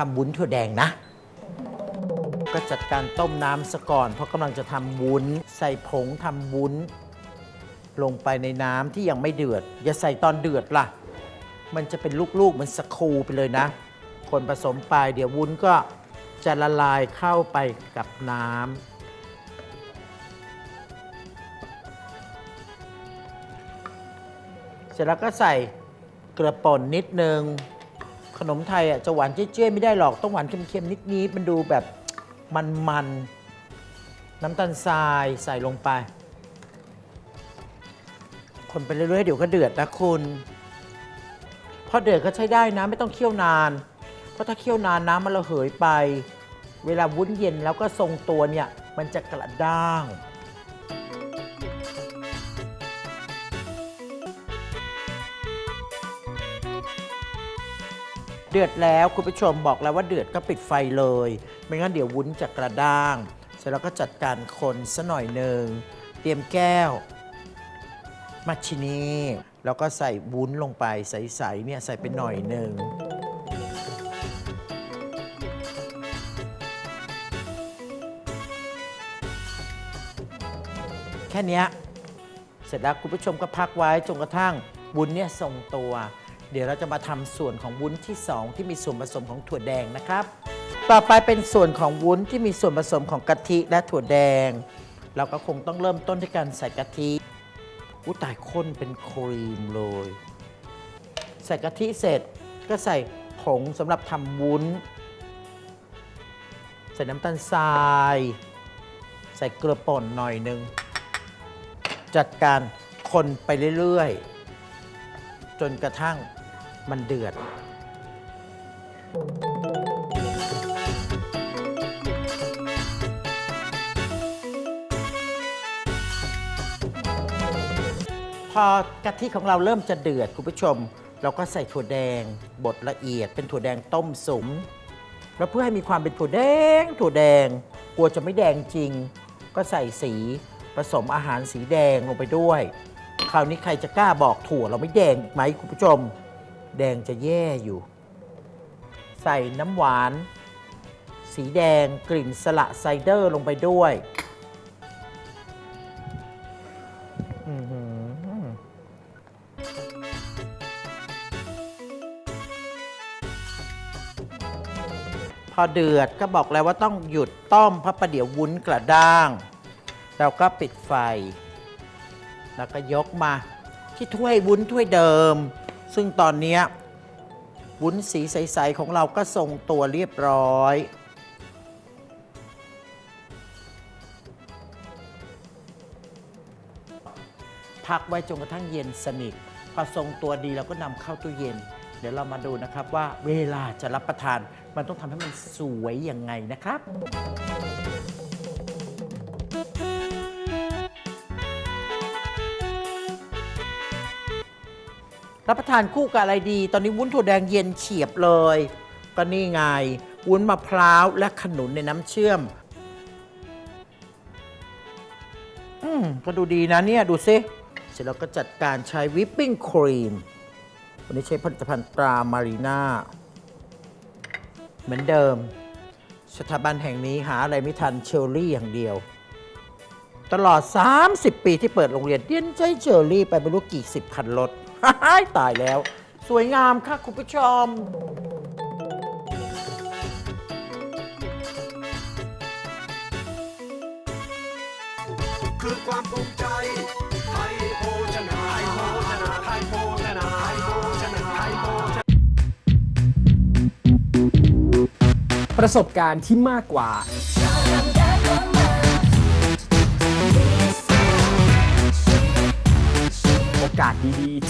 ทำวุ้นถั่วแดงนะ ก็จัดการต้มน้ำซะก่อน เพราะกำลังจะทำวุ้น ใส่ผงทำวุ้น ลงไปในน้ำที่ยังไม่เดือด อย่าใส่ตอนเดือดล่ะ มันจะเป็นลูกๆมันสกรูไปเลยนะ คนผสมไปเดี๋ยววุ้นก็จะละลายเข้าไปกับน้ำเสร็จแล้วก็ใส่เกลือป่นนิดนึง ขนมไทยอะจะหวานเจ๊ยๆไม่ได้หรอกต้องหวานเค็มๆนิดๆมันดูแบบมันๆ น้ำตาลทรายใส่ลงไป คนไปเรื่อยๆเดี๋ยวก็เดือดนะคุณพอเดือดก็ใช้ได้นะ ไม่ต้องเคี่ยวนาน เพราะถ้าเคี่ยวนานน้ำมันระเหยไป เวลาวุ้นเย็นแล้วก็ทรงตัวเนี่ย มันจะกระด้าง เดือดแล้วคุณผู้ชมบอกแล้วว่าเดือดก็ปิดไฟเลย ไม่งั้นเดี๋ยววุ้นจะกระด้าง เสร็จแล้วก็จัดการคนซะหน่อยหนึ่งเตรียมแก้วมัชชินีแล้วก็ใส่วุ้นลงไปใสๆเนี่ยใส่ไปหน่อยหนึ่งแค่นี้เสร็จแล้วคุณผู้ชมก็พักไว้จนกระทั่งวุ้นเนี่ยทรงตัว เดี๋ยวเราจะมาทำส่วนของวุ้นที่ 2 ที่มีส่วนผสมของถั่วแดงนะครับ ต่อไปเป็นส่วนของวุ้นที่มีส่วนผสมของกะทิและถั่วแดง เราก็คงต้องเริ่มต้นด้วยการใส่กะทิอุ้ตายข้นเป็นครีมเลย ใส่กะทิเสร็จก็ใส่ผงสำหรับทำวุ้น ใส่น้ำตาลทราย ใส่เกลือป่นหน่อยหนึง จัดการคนไปเรื่อย ๆ จนกระทั่ง มันเดือด พอกะทิของเราเริ่มจะเดือดคุณผู้ชม เราก็ใส่ถั่วแดงบดละเอียดเป็นถั่วแดงต้มสุมแล้วเพื่อให้มีความเป็นถั่วแดง ถั่วแดง กลัวจะไม่แดงจริง ก็ใส่สีผสมอาหารสีแดงลงไปด้วย คราวนี้ใครจะกล้าบอกถั่วเราไม่แดงไหมคุณผู้ชม แดงจะแย่อยู่ ใส่น้ำหวาน สีแดงกลิ่นสละไซเดอร์ลงไปด้วยอื้อหือพอเดือดก็บอกแล้วว่าต้องหยุดต้มเพราะประเดี๋ยววุ้นกระด้าง เราก็ปิดไฟ แล้วก็ยกมาที่ถ้วยวุ้นถ้วยเดิม ซึ่งตอนนี้วุ้นสีใส ๆ ของเราก็ทรงตัวเรียบร้อย พักไว้จนกระทั่งเย็นสนิท พอทรงตัวดีเราก็นำเข้าตู้เย็น เดี๋ยวเรามาดูนะครับว่าเวลาจะรับประทาน มันต้องทำให้มันสวยยังไงนะครับ รับประทานคู่กับอะไรดี ตอนนี้วุ้นถั่วแดงเย็นเฉียบเลย ก็นี่ไง วุ้นมะพร้าวและขนุนในน้ำเชื่อม อืมก็ดูดีนะเนี่ยดูซิเสร็จแล้วก็จัดการใช้วิปปิ้งครีม วันนี้ใช้ผลิตภัณฑ์ตรามารีนาเหมือนเดิม สถาบันแห่งนี้หาอะไรไม่ทันเชอร์รี่อย่างเดียวตลอด 30 ปีที่เปิดโรงเรียนเดียนใช้เชอร์รี่ไปไม่รู้กี่สิบคันรถ ตายแล้ว สวยงามค่ะคุณผู้ชม คือความภูมิใจไทยโภชนาไทยโภชนาไทยโภชนาไทยโภชนาไทยโภชนาประสบการณ์ที่มากกว่า